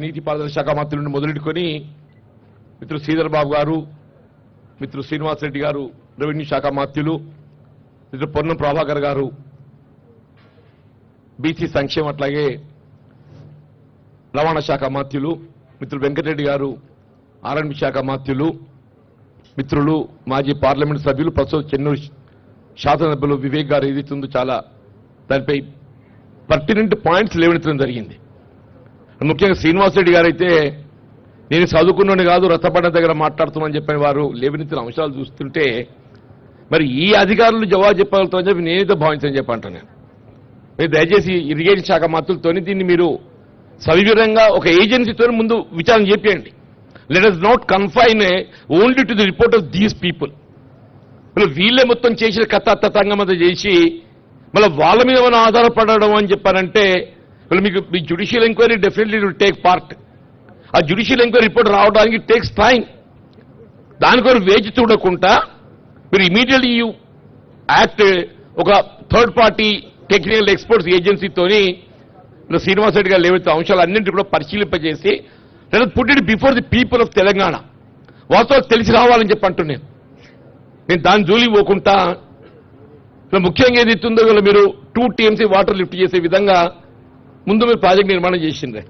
నీటిపారుదల శాఖ మంత్రులను మొదలెట్టుకొని మిత్రుడు శ్రీధర్ బాబు గారు మిత్రు శ్రీనివాస్ రెడ్డి గారు రెవెన్యూ శాఖ మంత్రులు మిత్రుడు పొన్నం ప్రభాకర్ గారు బీసీ సంక్షేమం అట్లాగే రవాణా శాఖ మంత్రులు మిత్రులు వెంకటరెడ్డి గారు ఆర్ఎండ్బి శాఖ మంత్రులు మిత్రులు మాజీ పార్లమెంట్ సభ్యులు ప్రస్తుతం చెన్నూరు శాసనసభ్యులు వివేక్ గారు ఏదైతుందో చాలా దానిపై పర్టినెంట్ పాయింట్స్ లేవనెత్తడం జరిగింది. ముఖ్యంగా శ్రీనివాస్ రెడ్డి గారైతే నేను చదువుకున్నాను కాదు రథపడ్డ దగ్గర మాట్లాడుతామని చెప్పిన వారు లేవనెత్తిన అంశాలు చూస్తుంటే మరి ఈ అధికారులు జవాబు చెప్పగలుగుతామని చెప్పి నేనైతే భావించని చెప్పంటాను నేను. మీరు దయచేసి ఇరిగేషన్ శాఖ మంత్రులతోని దీన్ని మీరు సవివరంగా ఒక ఏజెన్సీతో ముందు విచారణ చేపియండి. Let us not confine only to the report of these people మళ్ళీ వీళ్ళే మొత్తం చేసిన కథ తతంగం అంతా చేసి మళ్ళీ వాళ్ళ మీద మనం ఆధారపడడం అని చెప్పారంటే మళ్ళీ మీకు మీ judicial enquiry definitely will take part ఆ జ్యుడిషియల్ ఎంక్వైరీ రిపోర్ట్ రావడానికి టేక్స్ టైం దాని కొరకు వేచి చూడకుండా మీరు ఇమీడియట్లీ యూ యాక్ట్ ఒక థర్డ్ పార్టీ టెక్నికల్ ఎక్స్పర్ట్స్ ఏజెన్సీతోని శ్రీనివాస శ్రీనివాస్ రెడ్డి గారు లేవైతే అంశాలు అన్నింటి కూడా పరిశీలింపజేసి లేదా put it before the people of Telangana వాస్తవాలు తెలిసి రావాలని చెప్పి అంటున్నాను. నేను దాని జోలి పోకుండా ముఖ్యంగా ఏది ఇస్తుందో మీరు టూ టీఎంసీ వాటర్ లిఫ్ట్ చేసే విధంగా ముందు మీరు ప్రాజెక్ట్ నిర్మాణం చేసిండ్రే.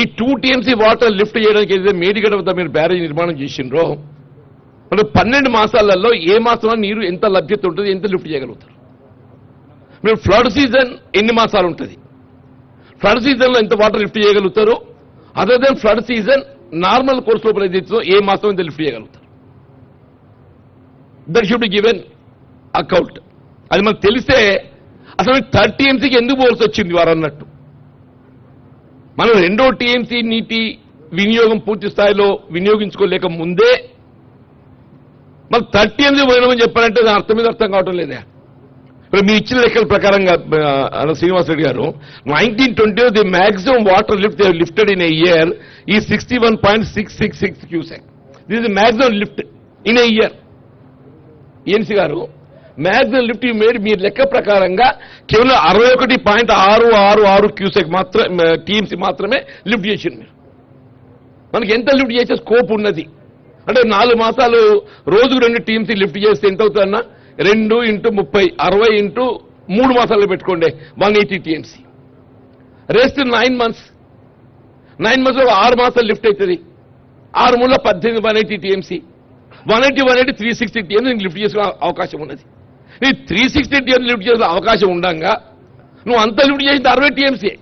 ఈ టూ టీఎంసీ వాటర్ లిఫ్ట్ చేయడానికి ఏదైతే మేడిగడ వద్ద మీరు బ్యారేజ్ నిర్మాణం చేసిండ్రో మరి పన్నెండు మాసాలలో ఏ మాసంలో నీరు ఎంత లభ్యత ఉంటుంది ఎంత లిఫ్ట్ చేయగలుగుతారు? మీరు ఫ్లడ్ సీజన్ ఎన్ని మాసాలు ఉంటుంది? ఫ్లడ్ సీజన్లో ఎంత వాటర్ లిఫ్ట్ చేయగలుగుతారు? Other then flood season normal course లోపల ఏదైతే ఏ మాసం ఎంత లిఫ్ట్ చేయగలుగుతారు? That should be given account అది మనకు తెలిస్తే అసలు థర్టీఎంసీకి ఎందుకు పోల్సి వచ్చింది వారు అన్నట్టు? మనం రెండో టీఎంసీ నీటి వినియోగం పూర్తి స్థాయిలో వినియోగించుకోలేక ముందే మరి థర్టీ ఎనిమిది పోయినామని చెప్పారంటే దాని అర్థం మీద అర్థం కావటం లేదా. ఇప్పుడు మీ ఇచ్చిన లెక్కల ప్రకారంగా ఆ, Srinivas Reddy garu nineteen twenty the maximum water lift lifted in a year ఈ sixty one point six six six cusec this the maximum lift in a year ENC garu maximum lift made మీ లెక్క ప్రకారంగా కేవలం అరవై ఒకటి point ఆరు ఆరు ఆరు cusec మాత్రమే టీఎంసీ మాత్రమే లిఫ్ట్ చేసింది మీరు మనకి ఎంత లిఫ్ట్ చేసే స్కోప్ ఉన్నది? అంటే నాలుగు మాసాలు రోజుకు రెండు టీమ్స్ లిఫ్ట్ చేస్తే ఎంత అవుతుందన్నా? రెండు ఇంటూ ముప్పై అరవై ఇంటూ మూడు మాసాలు పెట్టుకోండి. One eighty TMC rest nine months. Nine మంత్స్లో ఆరు మాసాలు లిఫ్ట్ అవుతుంది. ఆరు మూల పద్దెనిమిది one eighty TMC one eighty one eighty three sixty TMC lift చేసుకునే అవకాశం ఉన్నది. నీ త్రీ సిక్స్టీ టీఎంసీ లిఫ్ట్ చేసే అవకాశం ఉండగా. నువ్వు అంత లిఫ్ట్ చేసింది అరవై TMC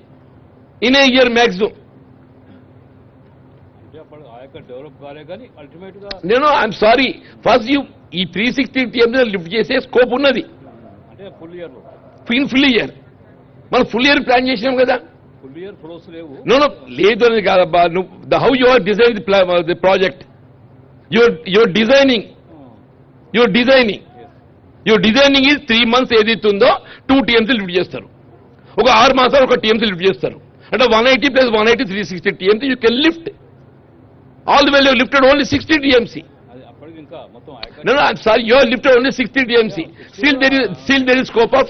in a year maximum నేను ఐఎమ్ సారీ. ఫస్ట్ యూ ఈ త్రీ సిక్స్టీ టీఎంసీ లిఫ్ట్ చేసే స్కోప్ ఉన్నది. అంటే ఫుల్ ఇయర్ మనం ఫుల్ ఇయర్ ప్లాన్ చేసినాం కదా. నో నో లేదు అనేది కాదబ్బా. నువ్వు the how you are design the project your your designing your designing your designing is three months ఏదైతే ఉందో టూ టీఎంసీ లిఫ్ట్ చేస్తారు. ఒక ఆరు మాసాలు ఒక టీఎంసీ లిఫ్ట్ చేస్తారు. అంటే one eighty plus one eighty three sixty TMC you can lift all the well lifted only sixty TMC అది యొక్క No, no, I'm sorry, you have lifted only 60 TMC. Still there is, still there is scope of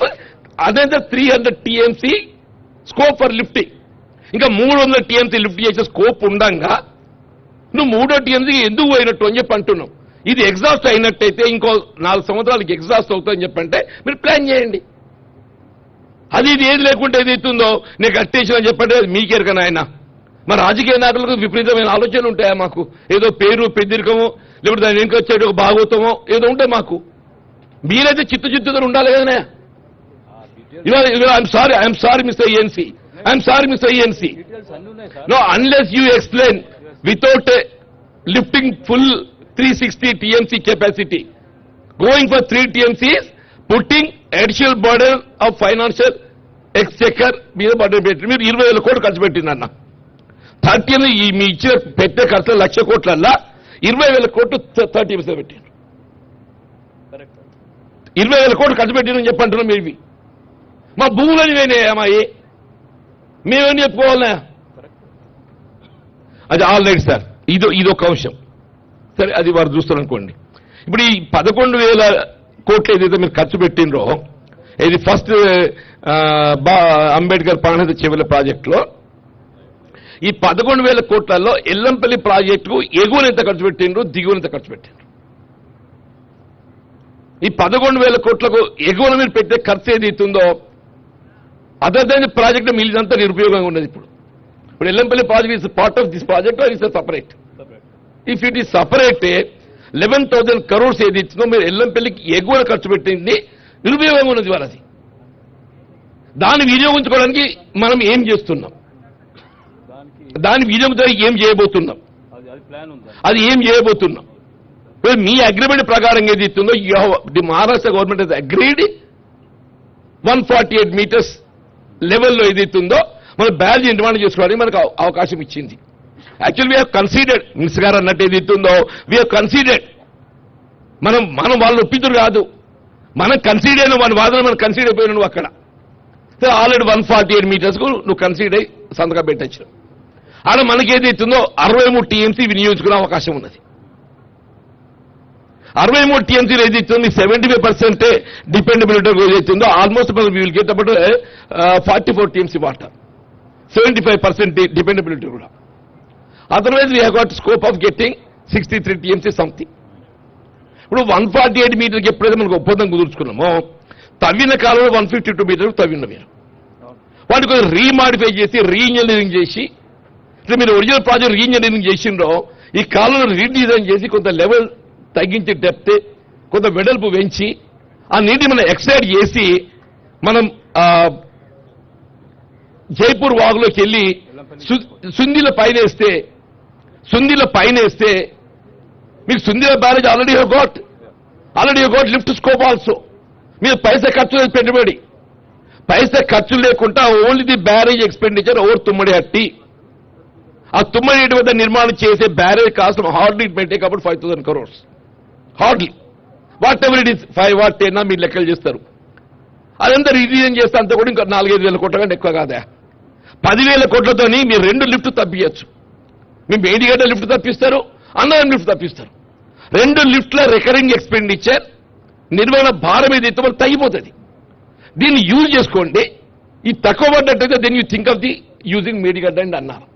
another 300 TMC scope for lifting. ఇంకా మూడు వందల TMC lift చేసే scope ఉండంగా. నువ్వు మూడో TMC ఎందుకు పోయినట్టు అని చెప్పి అంటున్నావు. ఇది ఎగ్జాస్ట్ అయినట్టయితే ఇంకో నాలుగు సంవత్సరాలకి ఎగ్జాస్ట్ అవుతుందని చెప్పంటే మీరు ప్లాన్ చేయండి. అది ఇది ఏది లేకుంటే ఏది అవుతుందో నేను కట్టేసిన అని చెప్పంటే అది మీకెరకన ఆయన మరి రాజకీయ నాయకులకు విపరీతమైన ఆలోచనలు ఉంటాయా మాకు? ఏదో పేరు పెద్దరికమో లేకపోతే దాని వెనుక వచ్చేటి ఒక భాగవతమో ఏదో ఉంటాయి మాకు. మీరైతే చిత్త చిత్తుగా ఉండాలి కదనే I'm sorry I'm sorry mister ENC I'm sorry mister ENC details అన్ని ఉన్నాయి sir No, unless you 360 TMC capacity, going for 3 TMCs, putting additional burden of financial exchequer మీద బడ్జెట్ పెట్టి మీరు ఇరవై వేల కోట్లు ఖర్చు పెట్టిందన్న థర్టీ ఈ మీ ఇచ్చిన పెట్టే ఖర్చు లక్ష కోట్లల్లా ఇరవై వేల కోట్లు థర్టీ పర్సెంట్ పెట్టారు ఇరవై వేల కోట్లు ఖర్చు పెట్టినని చెప్పంటున్నాం మీరు ఇవి. మా భూములని వేనాయమ్మాయి మేమేం చెప్పుకోవాలన్నా? అది ఆల్ రైట్ సార్. ఇది ఇదొక అంశం. సరే అది వారు చూస్తారనుకోండి. ఇప్పుడు ఈ పదకొండు వేల కోట్లు ఏదైతే మీరు ఖర్చు పెట్టినరో ఇది ఫస్ట్ బా అంబేద్కర్ ప్రాణహిత చెవుల ప్రాజెక్టులో ఈ పదకొండు వేల కోట్లలో ఎల్లంపల్లి ప్రాజెక్టుకు ఎగువన ఎంత ఖర్చు పెట్టిండ్రు దిగువన ఎంత ఖర్చు పెట్టిండ్రు? ఈ పదకొండు వేల కోట్లకు ఎగువన మీరు పెట్టే ఖర్చు ఏది అవుతుందో అదర్ దాని ప్రాజెక్ట్ మిగిలినంత నిరుపయోగంగా ఉన్నది ఇప్పుడు. ఇప్పుడు Yellampalli project is part of this project is separate if it is separate eleven thousand crores ఏది ఇచ్చిందో మీరు ఎల్లంపల్లికి ఎగువన ఖర్చు పెట్టింది? నిరుపయోగంగా ఉన్నది వాళ్ళది దాన్ని వినియోగించుకోవడానికి మనం ఏం చేస్తున్నాం? దాన్ని వినియోగించడానికి ఏం చేయబోతున్నాం? అది ఏం చేయబోతున్నాం? మీ అగ్రిమెంట్ ప్రకారం ఏది ఇస్తుందో the Maharashtra government has agreed one forty eight meters లెవెల్లో ఏది ఇస్తుందో మన బ్యాలెన్స్ నిర్మాణం చేసుకోవడానికి మనకు అవ- అవకాశం ఇచ్చింది. యాక్చువల్ వీ కన్సీడెడ్ మిస్ గారు అన్నట్టు ఏది ఇస్తుందో వీ కన్సీడెడ్ మనం మనం వాళ్ళు ఒప్పించరు కాదు. మనం కన్సీడ్ అయిన వాళ్ళ వాదన మనం కన్సీడ్ అయిపోయిన నువ్వు అక్కడ. ఆల్రెడీ వన్ ఫార్టీ ఎయిట్ మీటర్స్కు నువ్వు కన్సీడ్ అయ్యి సంతకం పెట్టచ్చు ఆడ మనకి ఏది ఇస్తుందో అరవై మూడు టీఎంసీ వినియోగించుకునే అవకాశం ఉన్నది. అరవై మూడు టీఎంసీలు ఏది ఇస్తుంది సెవెంటీ ఫైవ్ పర్సెంటే డిపెండబిలిటీ ఏది ఇస్తుందో ఆల్మోస్ట్ మనం will get about forty four TMC water seventy five percent dependability కూడా. Otherwise we have got scope of getting sixty three TMC something ఇప్పుడు వన్ ఫార్టీ ఎయిట్ మీటర్కి ఎప్పుడైతే మనకు ఒప్పందం కుదుర్చుకున్నామో తవ్విన కాలంలో వన్ ఫిఫ్టీ టూ మీటర్ తవ్విన మీరు. వాటి కొంచెం రీమాడిఫై చేసి రీఇంజనీరింగ్ చేసి అంటే మీరు ఒరిజినల్ ప్రాజెక్ట్ రీఇంజనీరింగ్ చేసిండ్రో ఈ కాలంలో రీడిజైన్ చేసి కొంత లెవెల్ తగ్గించి డెప్త్ కొంత వెడల్పు పెంచి ఆ నీటి మనం ఎక్సైడ్ చేసి మనం జైపూర్ వాగులోకి వెళ్ళి సుందిల పైన వేస్తే సుందిల పైన వేస్తే మీకు Sundilla barrage already got already got lift scope also మీరు పైసా ఖర్చు లేదు పెట్టుబడి. పైసా ఖర్చు లేకుండా only the barrage expenditure over Tummadi Hatti. ఆ తుమ్మడి హట్టి వద్ద నిర్మాణం చేసే barrage cost hardly it may five thousand crores hardly whatever it is five what ten మీరు లెక్కలు చేస్తారు. అదంతా రిలీజన్ చేస్తే అంతా కూడా ఇంకా నాలుగైదు వేల కోట్ల కంటే ఎక్కువ కాదా? పదివేల కోట్లతోని మీరు రెండు లిఫ్ట్ తప్పియచ్చు. మీ ఏడిగడ్డ లిఫ్ట్ తప్పిస్తారు అన్నయం లిఫ్ట్ తప్పిస్తారు. రెండు లిఫ్ట్ల రికరింగ్ ఎక్స్పెండిచర్ నిర్వహణ భారం ఏదైతే వాళ్ళు తగ్గిపోతుంది. దీన్ని యూజ్ చేసుకోండి. ఈ తక్కువ పడ్డట్టయితే then you think of the using Medigadda and అన్నారు.